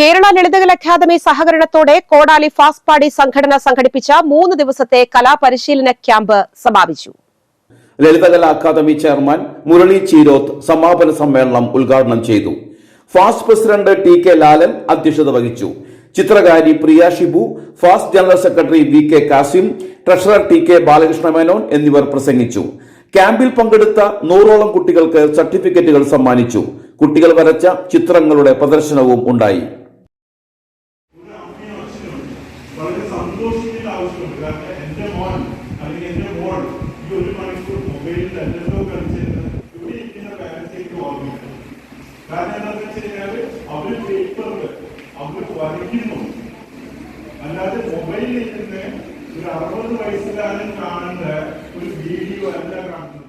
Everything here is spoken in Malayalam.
കേരള ലളിതകല അക്കാദമി സഹകരണത്തോടെ കോടാലി ഫാസ്റ്റ് പാടി സംഘടന സംഘടിപ്പിച്ച മൂന്ന് ദിവസത്തെ കലാപരിശീലന ക്യാമ്പ് സമാപിച്ചു. ലളിതകല അക്കാദമി ചെയർമാൻ മുരളി ചീരോത്ത് സമാപന സമ്മേളനം ഉദ്ഘാടനം ചെയ്തു. FAST president T K Lalan അധ്യക്ഷത വഹിച്ചു. ചിത്രകാരി Priya Shibu FAST general secretary V K Kasim treasurer T K Balakrishna Menon എന്നിവർ പ്രസംഗിച്ചു. ക്യാമ്പിൽ പങ്കെടുത്ത നൂറോളം കുട്ടികൾക്ക് സർട്ടിഫിക്കറ്റുകൾ സമ്മാനിച്ചു. കുട്ടികൾ വരച്ച ചിത്രങ്ങളുടെ പ്രദർശനവും ഉണ്ടായി. വളരെ സന്തോഷിക്കേണ്ട ആവശ്യമുണ്ട്. കാരണം എന്റെ മോൻ അല്ലെങ്കിൽ എന്റെ മോൾ ഈ ഒരു മണിക്കൂർ മൊബൈലിൽ എന്തെല്ലോ കളിച്ചിരുന്നത് ഇവിടെ ഇരിക്കുന്ന പാരന്റ്സിലേക്ക് ഓർമ്മിക്കണം. കാരണം എന്താണെന്ന് വെച്ച് കഴിഞ്ഞാൽ അവർ പേപ്പറിൽ അവർ വരയ്ക്കുന്നു. അല്ലാതെ മൊബൈലിൽ ഇരുന്ന് ഒരു അറുപത് വയസ്സുകാരൻ കാണേണ്ട ഒരു വീഡിയോ അല്ല കാണുന്നത്.